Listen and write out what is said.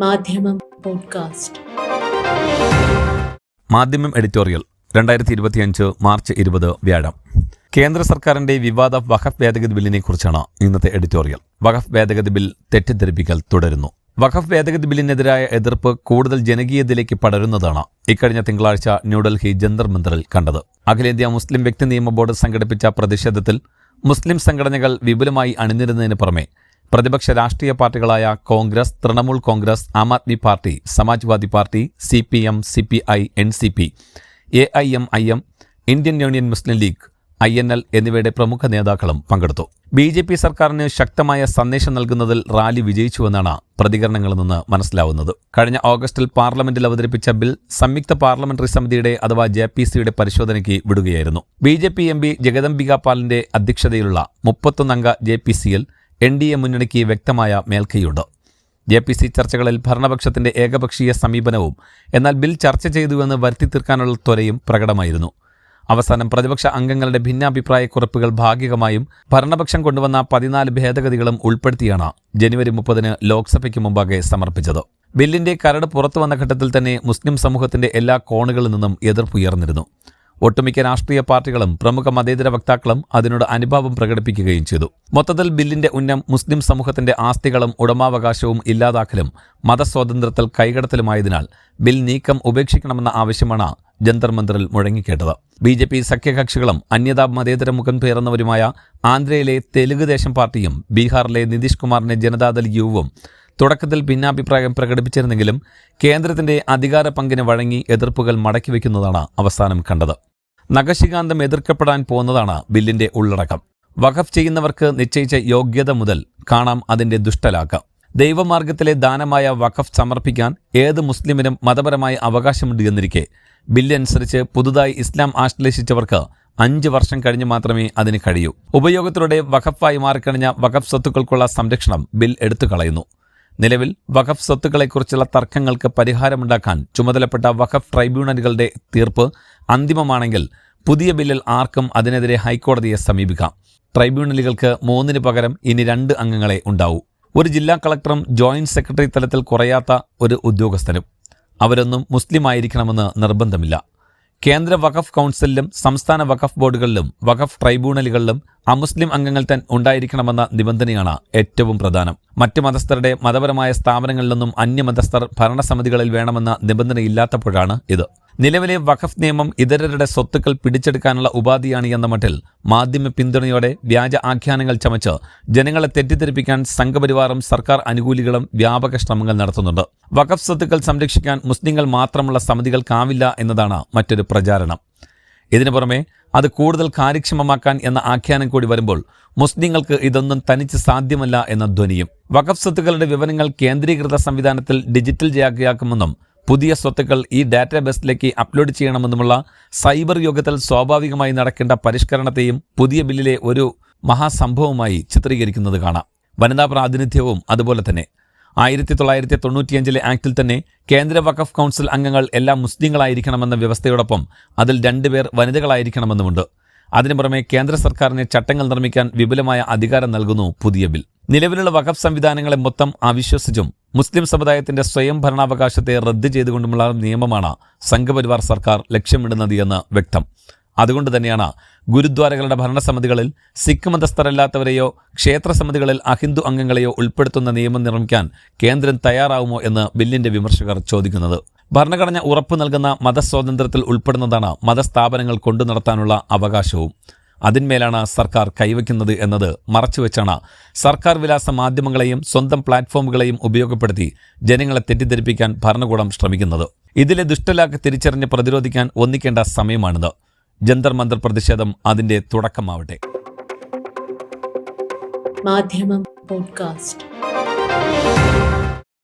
മാധ്യമം പോഡ്കാസ്റ്റ്. മാധ്യമം എഡിറ്റോറിയൽ രണ്ടായിരത്തി ഇരുപത്തിയഞ്ച് മാർച്ച് ഇരുപത് വ്യാഴം. കേന്ദ്ര സർക്കാരിന്റെ വിവാദ വഖഫ് ഭേദഗതി ബില്ലിനെ കുറിച്ചാണ് ഇന്നത്തെ എഡിറ്റോറിയൽ. വഖഫ് ഭേദഗതി ബിൽ തെറ്റിദ്ധരിപ്പിക്കൽ തുടരുന്നു. വഖഫ് ഭേദഗതി ബില്ലിനെതിരായ എതിർപ്പ് കൂടുതൽ ജനകീയതയിലേക്ക് പടരുന്നതാണ് ഇക്കഴിഞ്ഞ തിങ്കളാഴ്ച ന്യൂഡൽഹി ജന്തർ മന്ദറിൽ കണ്ടത്. അഖിലേന്ത്യാ മുസ്ലിം വ്യക്തി നിയമ ബോർഡ് സംഘടിപ്പിച്ച പ്രതിഷേധത്തിൽ മുസ്ലിം സംഘടനകൾ വിപുലമായി അണിനിരുന്നതിന് പുറമെ പ്രതിപക്ഷ രാഷ്ട്രീയ പാർട്ടികളായ Congress Trinamool Congress Aam Aadmi party Samajwadi party C P M C P I N C P A I M I M Indian Union Muslim League I N L എന്നിവയുടെ പ്രമുഖ നേതാക്കളും പങ്കെടുത്തു. ബി ജെ പി സർക്കാരിന് ശക്തമായ സന്ദേശം നൽകുന്നതിൽ rally വിജയിച്ചുവെന്നാണ് പ്രതികരണങ്ങളിൽ നിന്ന് മനസ്സിലാവുന്നത്. കഴിഞ്ഞ ഓഗസ്റ്റിൽ പാർലമെന്റിൽ അവതരിപ്പിച്ച ബിൽ സംയുക്ത പാർലമെന്ററി സമിതിയുടെ അഥവാ ജെ പി സിയുടെ പരിശോധനയ്ക്ക് വിടുകയായിരുന്നു. B J P M P Jagdambika പാലിന്റെ അധ്യക്ഷതയിലുള്ള മുപ്പത്തൊന്നംഗ ജെ പി സിയിൽ എൻ ഡി എ മുന്നണിക്ക് വ്യക്തമായ മേൽക്കൈയുണ്ട്. ജെ പി സി ചർച്ചകളിൽ ഭരണപക്ഷത്തിന്റെ ഏകപക്ഷീയ സമീപനവും എന്നാൽ ബിൽ ചർച്ച ചെയ്തുവെന്ന് വരുത്തി തീർക്കാനുള്ള ത്വരയും പ്രകടമായിരുന്നു. അവസാനം പ്രതിപക്ഷ അംഗങ്ങളുടെ ഭിന്നാഭിപ്രായക്കുറിപ്പുകൾ ഭാഗികമായും ഭരണപക്ഷം കൊണ്ടുവന്ന പതിനാല് ഭേദഗതികളും ഉൾപ്പെടുത്തിയാണ് ജനുവരി മുപ്പതിന് ലോക്സഭയ്ക്ക് മുമ്പാകെ സമർപ്പിച്ചത്. ബില്ലിന്റെ കരട് പുറത്തുവന്ന ഘട്ടത്തിൽ തന്നെ മുസ്ലിം സമൂഹത്തിന്റെ എല്ലാ കോണുകളിൽ നിന്നും എതിർപ്പുയർന്നിരുന്നു ഒട്ടുമിക്ക രാഷ്ട്രീയ പാർട്ടികളും പ്രമുഖ മതേതര വക്താക്കളും അതിനോട് അനുഭാവം പ്രകടിപ്പിക്കുകയും ചെയ്തു. മൊത്തത്തിൽ ബില്ലിന്റെ ഉന്നം മുസ്ലിം സമൂഹത്തിന്റെ ആസ്തികളും ഉടമാവകാശവും ഇല്ലാതാക്കലും മതസ്വാതന്ത്ര്യത്തിൽ കൈകടത്തലുമായതിനാൽ ബിൽ നീക്കം ഉപേക്ഷിക്കണമെന്ന ആവശ്യമാണ് ജന്തർ മന്ദറിൽ മുഴങ്ങിക്കേട്ടത് ബി ജെ പി സഖ്യകക്ഷികളും അന്യതാ മതേതര മുഖം പേറുന്നവരുമായ ആന്ധ്രയിലെ തെലുങ്ക് ദേശം പാർട്ടിയും ബീഹാറിലെ നിതീഷ് കുമാറിന്റെ ജനതാദൾ യുവും തുടക്കത്തിൽ ഭിന്നാഭിപ്രായം പ്രകടിപ്പിച്ചിരുന്നെങ്കിലും കേന്ദ്രത്തിന്റെ അധികാര പങ്കിന് വഴങ്ങി എതിർപ്പുകൾ മടക്കിവെക്കുന്നതാണ് അവസാനം കണ്ടത്. നഖശികാന്തം എതിർക്കപ്പെടാൻ പോകുന്നതാണ് ബില്ലിന്റെ ഉള്ളടക്കം. വഖഫ് ചെയ്യുന്നവർക്ക് നിശ്ചയിച്ച യോഗ്യത മുതൽ കാണാം അതിന്റെ ദുഷ്ടലാക്കം. ദൈവമാർഗത്തിലെ ദാനമായ വഖഫ് സമർപ്പിക്കാൻ ഏത് മുസ്ലിമിനും മതപരമായ അവകാശമുണ്ട് എന്നിരിക്കെ ബില്ലനുസരിച്ച് പുതുതായി ഇസ്ലാം ആശ്ലേഷിച്ചവർക്ക് അഞ്ച് വർഷം കഴിഞ്ഞ് മാത്രമേ അതിന് കഴിയൂ. ഉപയോഗത്തിലൂടെ വഖഫായി മാറിക്കഴിഞ്ഞ വഖഫ് സ്വത്തുക്കൾക്കുള്ള സംരക്ഷണം ബിൽ എടുത്തു കളയുന്നു നിലവിൽ വഖഫ് സ്വത്തുക്കളെക്കുറിച്ചുള്ള തർക്കങ്ങൾക്ക് പരിഹാരമുണ്ടാക്കാൻ ചുമതലപ്പെട്ട വഖഫ് ട്രൈബ്യൂണലുകളുടെ തീർപ്പ് അന്തിമമാണെങ്കിൽ പുതിയ ബില്ലിൽ ആർക്കും അതിനെതിരെ ഹൈക്കോടതിയെ സമീപിക്കാം. ട്രൈബ്യൂണലുകൾക്ക് മൂന്നിന് പകരം ഇനി രണ്ട് അംഗങ്ങളെ ഉണ്ടാവൂ. ഒരു ജില്ലാ കളക്ടറും ജോയിന്റ് സെക്രട്ടറി തലത്തിൽ കുറയാത്ത ഒരു ഉദ്യോഗസ്ഥനും. അവരൊന്നും മുസ്ലിം ആയിരിക്കണമെന്ന് നിർബന്ധമില്ല. കേന്ദ്ര വഖഫ് കൗൺസിലിലും സംസ്ഥാന വഖഫ് ബോർഡുകളിലും വഖഫ് ട്രൈബ്യൂണലുകളിലും അമുസ്ലിം അംഗങ്ങൾ തൻ ഉണ്ടായിരിക്കണമെന്ന നിബന്ധനയാണ് ഏറ്റവും പ്രധാനം. മറ്റ് മതസ്ഥരുടെ മതപരമായ സ്ഥാപനങ്ങളിലൊന്നും അന്യമതസ്ഥർ ഭരണസമിതികളിൽ വേണമെന്ന നിബന്ധനയില്ലാത്തപ്പോഴാണ് ഇത്. നിലവിലെ വഖഫ് നിയമം ഇതരരുടെ സ്വത്തുക്കൾ പിടിച്ചെടുക്കാനുള്ള ഉപാധിയാണ് എന്ന മട്ടിൽ മാധ്യമ പിന്തുണയോടെ വ്യാജ ആഖ്യാനങ്ങൾ ചമച്ച് ജനങ്ങളെ തെറ്റിദ്ധരിപ്പിക്കാൻ സംഘപരിവാറും സർക്കാർ അനുകൂലികളും വ്യാപക ശ്രമങ്ങൾ നടത്തുന്നുണ്ട്. വഖഫ് സ്വത്തുക്കൾ സംരക്ഷിക്കാൻ മുസ്ലിങ്ങൾ മാത്രമുള്ള സമിതികൾക്കാവില്ല എന്നതാണ് മറ്റൊരു പ്രചാരണം. ഇതിനു പുറമെ അത് കൂടുതൽ കാര്യക്ഷമമാക്കാൻ എന്ന ആഖ്യാനം കൂടി വരുമ്പോൾ മുസ്ലിങ്ങൾക്ക് ഇതൊന്നും തനിച്ച് സാധ്യമല്ല എന്ന ധ്വനിയും. വഖഫ് സ്വത്തുക്കളുടെ വിവരങ്ങൾ കേന്ദ്രീകൃത സംവിധാനത്തിൽ ഡിജിറ്റൽ രേഖയാക്കുമെന്നും പുതിയ സ്വത്തുക്കൾ ഈ ഡാറ്റാബേസിലേക്ക് അപ്ലോഡ് ചെയ്യണമെന്നുമുള്ള സൈബർ യുഗത്തിൽ സ്വാഭാവികമായി നടക്കേണ്ട പരിഷ്കരണത്തെയും പുതിയ ബില്ലിലെ ഒരു മഹാസംഭവമായി ചിത്രീകരിക്കുന്നത് കാണാം. വനിതാ പ്രാതിനിധ്യവും അതുപോലെ തന്നെ. ആയിരത്തി തൊള്ളായിരത്തി തൊണ്ണൂറ്റിയഞ്ചിലെ ആക്ടിൽ തന്നെ കേന്ദ്ര വഖഫ് കൗൺസിൽ അംഗങ്ങൾ എല്ലാം മുസ്ലിങ്ങളായിരിക്കണമെന്ന വ്യവസ്ഥയോടൊപ്പം അതിൽ രണ്ടുപേർ വനിതകളായിരിക്കണമെന്നുമുണ്ട്. അതിനു പുറമെ കേന്ദ്ര സർക്കാരിന് ചട്ടങ്ങൾ നിർമ്മിക്കാൻ വിപുലമായ അധികാരം നൽകുന്നു പുതിയ ബിൽ. നിലവിലുള്ള വഖഫ് സംവിധാനങ്ങളെ മൊത്തം അവിശ്വസിച്ചും മുസ്ലിം സമുദായത്തിന്റെ സ്വയം ഭരണാവകാശത്തെ റദ്ദ് ചെയ്തുകൊണ്ടുമുള്ള നിയമമാണ് സംഘപരിവാർ സർക്കാർ ലക്ഷ്യമിടുന്നത് എന്ന് വ്യക്തം. അതുകൊണ്ട് തന്നെയാണ് ഗുരുദ്വാരകളുടെ ഭരണസമിതികളിൽ സിഖ് മതസ്ഥരല്ലാത്തവരെയോ ക്ഷേത്രസമിതികളിൽ അഹിന്ദു അംഗങ്ങളെയോ ഉൾപ്പെടുത്തുന്ന നിയമം നിർമ്മിക്കാൻ കേന്ദ്രം തയ്യാറാവുമോ എന്ന് ബില്ലിന്റെ വിമർശകർ ചോദിക്കുന്നത്. ഭരണഘടന ഉറപ്പു നൽകുന്ന മതസ്വാതന്ത്ര്യത്തിൽ ഉൾപ്പെടുന്നതാണ് മതസ്ഥാപനങ്ങൾ കൊണ്ടു നടത്താനുള്ള അവകാശവും. അതിന്മേലാണ് സർക്കാർ കൈവയ്ക്കുന്നത് എന്നത് മറച്ചുവെച്ചാണ് സർക്കാർ വിലാസ മാധ്യമങ്ങളെയും സ്വന്തം പ്ലാറ്റ്ഫോമുകളെയും ഉപയോഗപ്പെടുത്തി ജനങ്ങളെ തെറ്റിദ്ധരിപ്പിക്കാൻ ഭരണകൂടം ശ്രമിക്കുന്നത്. ഇതിലെ ദുഷ്ടലാക്ക് തിരിച്ചറിഞ്ഞ് പ്രതിരോധിക്കാൻ ഒന്നിക്കേണ്ട സമയമാണിത്. ജന്തർ മന്ദർ പ്രതിഷേധം അതിന്റെ തുടക്കമാവട്ടെ. മാധ്യമം പോഡ്കാസ്റ്റ്.